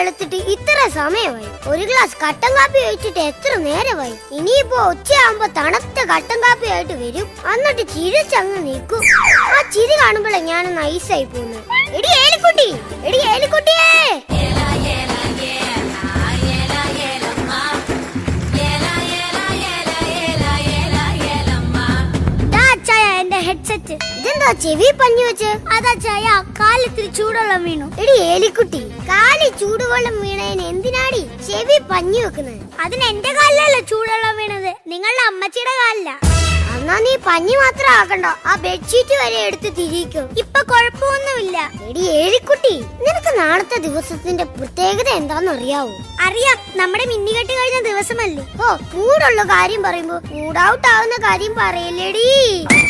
വെളുത്തിട്ട് ഇത്ര സമയമായി. ഒരു ഗ്ലാസ് കട്ടൻ കാപ്പി ഒഴിച്ചിട്ട് എത്ര നേരമായി? ഇനിയിപ്പോ ഉച്ചയാകുമ്പോ തണുത്ത കട്ടൻ കാപ്പി ആയിട്ട് വരും. എന്നിട്ട് ചിരിച്ചങ്ങ് നിൽക്കും. ആ ചിരി കാണുമ്പോഴേ ഞാൻ നൈസായി പോകുന്നു എടി ഏലിക്കുട്ടി. എടി ഏലിക്കുട്ടിയേ. ഹെഡ്സെറ്റ് ഇതെന്താ ചെവി പഞ്ഞു വെച്ച്? അതാ ചായ. കാലിത്തിരി ചൂടുവെള്ളം വീണു എടി ഏലിക്കുട്ടി കാലി ചൂടുവെള്ളം വീണതിന് എന്തിനാടി ചെവി പഞ്ഞു വെക്കുന്നത്? അതിന് എന്റെ കാലിലല്ല ചൂടുവെള്ളം വീണത്? നിങ്ങളുടെ അമ്മച്ചിയുടെ കാലില. എന്നാ നീ പഞ്ഞി മാത്രം ആക്കണ്ട. ആ ബെഡ്ഷീറ്റ് വരെ എടുത്ത് തിരിക്കും ഇപ്പൊ കുഴപ്പമൊന്നുമില്ല. എടി ഏഴിക്കുട്ടി നിനക്ക് നാളത്തെ ദിവസത്തിന്റെ പ്രത്യേകത എന്താന്ന് അറിയാവോ അറിയാം. നമ്മുടെ മിന്നികെട്ട് കഴിഞ്ഞ ദിവസമല്ലേ. ഓ കൂടുള്ള കാര്യം പറയുമ്പോ മൂഡ് ആവുന്ന കാര്യം പറയല്ലേടി.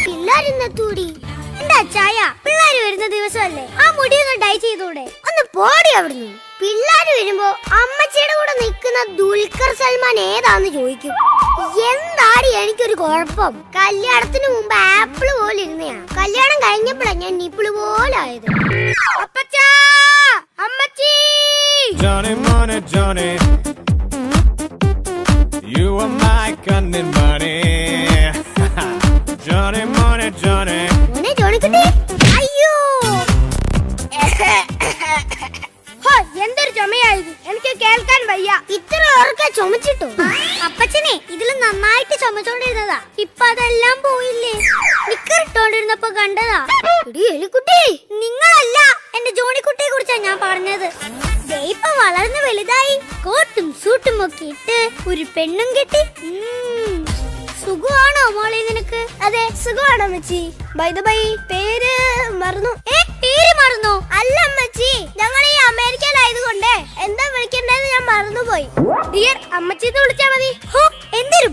പിള്ളേരിന്നെത്തൂടി എന്താ ചായ? പിള്ളേര് വരുന്ന ദിവസമല്ലേ. ആ മുടി ഒന്ന് ഡൈ ചെയ്തൂടെ. ഒന്ന് പോടി അവിടുന്ന്. പിള്ളേര് വരുമ്പോ അമ്മച്ചിയുടെ കൂടെ നിൽക്കുന്ന ദുൽഖർ സൽമാൻ ഏതാന്ന് ചോദിക്കും. എന്താടി എനിക്കൊരു കുഴപ്പം? കല്യാണത്തിന് മുമ്പ് ആപ്പിൾ പോലെ ഇരുന്നയാ. കല്യാണം കഴിഞ്ഞപ്പോഴാ ഞാൻ നിപ്പിൾ പോലെ ആയത്. അപ്പച്ചാ! അമ്മച്ചി! Johnny Money, Johnny. You are my cunning bunny. Johnny Money, Johnny. മോനെ ജോണിക്കുട്ടി. അയ്യോ! ഹോ, എന്തൊരു ചുമയായത് എനിക്ക് കേൾക്കാൻ വയ്യ. ഇത്ര ഉറക്കെ ചുമച്ചിട്ടു. അപ്പച്ചനെ ഇതിൽ നന്നായിട്ട് ചുമച്ചോണ്ടിരുന്നതാ. ഇപ്പൊ അതെല്ലാം പോയില്ലേ? നിക്കർ ഇട്ടോണ്ടിരുന്നപ്പോ കണ്ടതാ. എലിക്കുട്ടി നിങ്ങളല്ല എന്റെ ജോണിക്കുട്ടിയെ കുറിച്ചാ ഞാൻ പറഞ്ഞത്. ഇപ്പൊ വളർന്ന് വലുതായി. കോട്ടും സൂട്ടും ഒക്കെ ഇട്ട് ഒരു പെണ്ണും കെട്ടി. സുഖമാണോ മോളെ നിനക്ക്? അതെ സുഖമാണോ മച്ചി ബൈ ബൈ പേര് മറന്നു. ഏ പേര് മറന്നു? അല്ല അമ്മച്ചി ഞങ്ങൾ ഈ അമേരിക്കയിലായതുകൊണ്ട് എന്താ വിളിക്കേണ്ടതെന്ന് ഞാൻ മറന്നുപോയി. ഡിയർ അമ്മച്ചി എന്ന്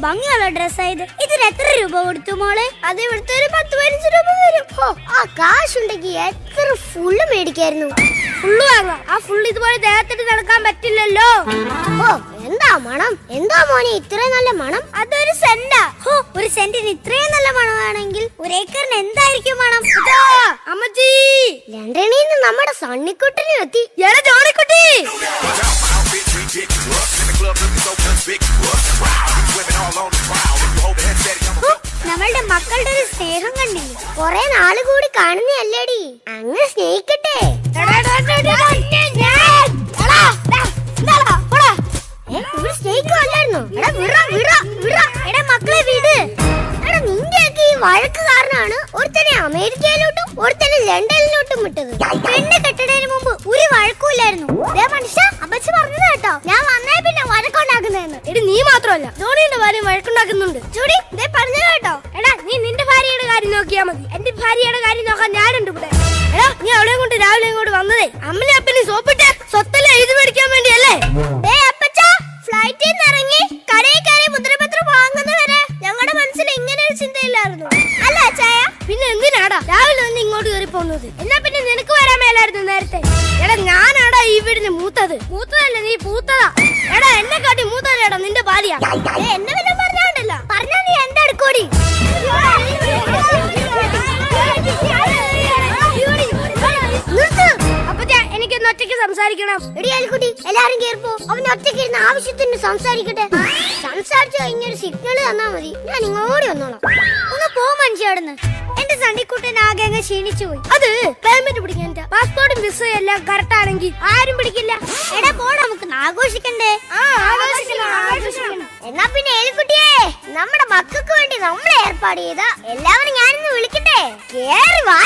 ഭംഗിയുള്ള ഡ്രസ്സായത് ഇതിന് എത്ര രൂപ കൊടുത്തു മോളെ? അത് ഇവിടുത്തെ ഒരു പത്ത് പതിനഞ്ച് രൂപ വരും. ഓ ആ കാശുണ്ടെങ്കിൽ എത്ര ഫുള്ള് മേടിക്കായിരുന്നു. ഫുള്ള് വാങ്ങാം. ആ ഫുള്ള് ഇതുപോലെ ദേഹത്തിട്ട് നടക്കാൻ പറ്റില്ലല്ലോ. ഓ എന്താ മണം? എന്താ മോനെ ഇത്രയും നല്ല മണം? അതൊരു സെന്റാ. ഹോ ഒരു സെന്റിന് ഇത്രയും നല്ല മണമാണെങ്കിൽ ഒരു ഏക്കറിന് എന്തായിരിക്കും മണം? നിന്ന് നമ്മുടെ സണ്ണിക്കുട്ടനും എത്തി. എടാ ജോണിക്കുട്ടി! നമ്മളുടെ മക്കളുടെ ഒരു സ്നേഹം കണ്ടില്ല? കൊറേ നാൾ കൂടി കാണുന്നല്ലേടി അങ്ങ് സ്നേഹിക്കട്ടെ. സ്നേഹിക്കുമല്ലായിരുന്നോ എടാ വിറ വിറ വിറ എടാ മക്കളെ വീട്. എടാ നിന്റെയൊക്കെ ഈ വഴക്ക് കാരണമാണ് ഒരുത്തനെ അമേരിക്കയിലോട്ടും ഒരുത്തനെ ലണ്ടനിലോട്ടും വിട്ടത്. പെണ്ണ് കെട്ടുന്നതിന് മുമ്പ് ഒരു വഴക്കൂലായിരുന്നു മനുഷ്യ അമ്മച്ചി പറഞ്ഞത് കേട്ടോ. ഞാൻ വന്നേ പിന്നെ വഴക്കുണ്ടാക്കുന്നതെന്ന്. എടി നീ മാത്രമല്ല. ജോണിയുടെ ഭാര്യ വഴക്കുണ്ടാക്കുന്നുണ്ട്. ജോണി ദേ പറഞ്ഞത് കേട്ടോ. എടാ നീ നിന്റെ ഭാര്യയുടെ കാര്യം നോക്കിയാ മതി. എന്റെ ഭാര്യയുടെ കാര്യം നോക്കാൻ ഞാനുണ്ട് ഇവിടെ. എടാ നീ അവിടെ കൊണ്ട് രാവിലെ ഇങ്ങോട്ട് വന്നതേ. അമ്മനെ അപ്പനെ സോപ്പിട്ട് സ്വത്തല്ല എഴുതി മേടിക്കാൻ വേണ്ടിയല്ലേ? അപ്പച്ചാ ഫ്ലൈറ്റിൽ നിന്ന് ഇറങ്ങി കടയിൽ കയറി മുദ്രപത്രം വാങ്ങുന്നവരെ ഞങ്ങളുടെ മനസ്സിൽ ഇങ്ങനെ ഒരു ചിന്തയില്ലായിരുന്നു. അല്ല ചായ പിന്നെ എന്തിനാടാ? രാവിലെ ഒന്ന് ഇങ്ങോട്ട് കയറി പോകുന്നത് എന്നാ പിന്നെ നിനക്ക് വരാൻ മേലായിരുന്നു നേരത്തെ? എടാ ഞാനാടാ ഈ വീടിന് മൂത്തത്. മൂത്തതല്ല നീ പൂത്തതാ. എടാ എന്നെ കാട്ടി മൂത്തതല്ലേടാ നിന്റെ ഭാര്യ. എന്നെ സംസാരിക്കണം. എടി അൽക്കുട്ടി എല്ലാരും കേറിപ്പോ. അവൻ ഒറ്റയ്ക്ക് ഇരുന്ന് ആവശ്യത്തിന് സംസാരിക്കട്ടെ. സംസാരിച്ചു കഴിഞ്ഞൊരു സിഗ്നൽ തന്നാ മതി. ഞാൻ ഇങ്ങോട്ട് വന്നോളാം. ഒന്ന് പോ മനുഷ്യടന്ന് എന്റെ സണ്ണിക്കുട്ടൻ ആകെ അങ്ങ് ക്ഷീണിച്ചു പോയി. അത് പേയ്മെന്റ് പിടിക്കാൻ പാസ്പോർട്ടും വിസയും എല്ലാം കറക്റ്റ് ആണെങ്കിൽ ആരും പിടിക്കില്ല. എടാ പോ നമുക്ക് ആഘോഷിക്കണ്ടേ? എന്നാ പിന്നെ എലിക്കുട്ടിയെ നമ്മുടെ മക്കൾക്ക് വേണ്ടി നമ്മൾ ഏർപ്പാട് ചെയ്ത. എല്ലാവരും ഞാനിന്ന് വിളിക്കട്ടെ കേറി വാ